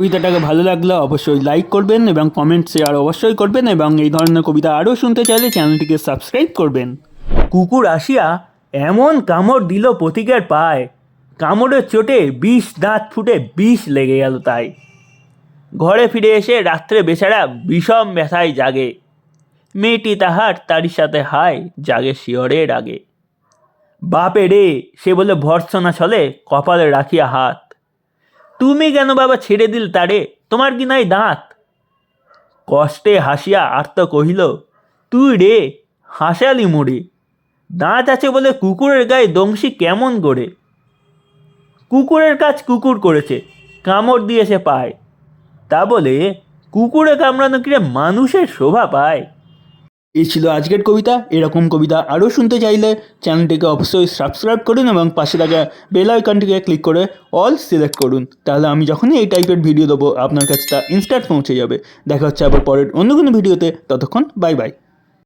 কবিতাটাকে ভালো লাগলে অবশ্যই লাইক করবেন এবং কমেন্ট শেয়ার অবশ্যই করবেন এবং এই ধরনের কবিতা আরও শুনতে চাইলে চ্যানেলটিকে সাবস্ক্রাইব করবেন। কুকুর আসিয়া এমন কামড় দিল প্রতীকের পায়। কামড়ের চোটে বিষ দাঁত ফুটে বিষ লেগে গেল তাই। ঘরে ফিরে এসে রাত্রে বেচারা বিষম ব্যথায় জাগে। মেয়েটি তাহার তারই সাথে হায়, জাগে শিয়রের আগে। বাপে রে সে বলে ভর্সনা ছলে কপালে রাখিয়া হাত। তুমি কেন বাবা ছেড়ে দিল তারে? তোমার কি নাই দাঁত? কষ্টে হাসিয়া আর্ত কহিল, তুই রে, হাসালি মুড়ি। দাঁত আছে বলে কুকুরের গায়ে দংশি কেমন করে? কুকুরের কাজ কুকুর করেছে, কামড় দিয়েছে পায়। তা বলে কুকুরে কামড়ানো কিরে মানুষের শোভা পায়? এই ছিল আজকের কবিতা। এরকম কবিতা আরও শুনতে চাইলে চ্যানেলটিকে অবশ্যই সাবস্ক্রাইব করুন এবং পাশে থাকা বেল আইকনটিকে ক্লিক করে অল সিলেক্ট করুন। তাহলে আমি যখনই এই টাইপের ভিডিও দেবো, আপনার কাছে তা ইনস্ট্যান্ট পৌঁছে যাবে। দেখা হচ্ছে আবার পরের অন্য কোনো ভিডিওতে। ততক্ষণ বাই বাই।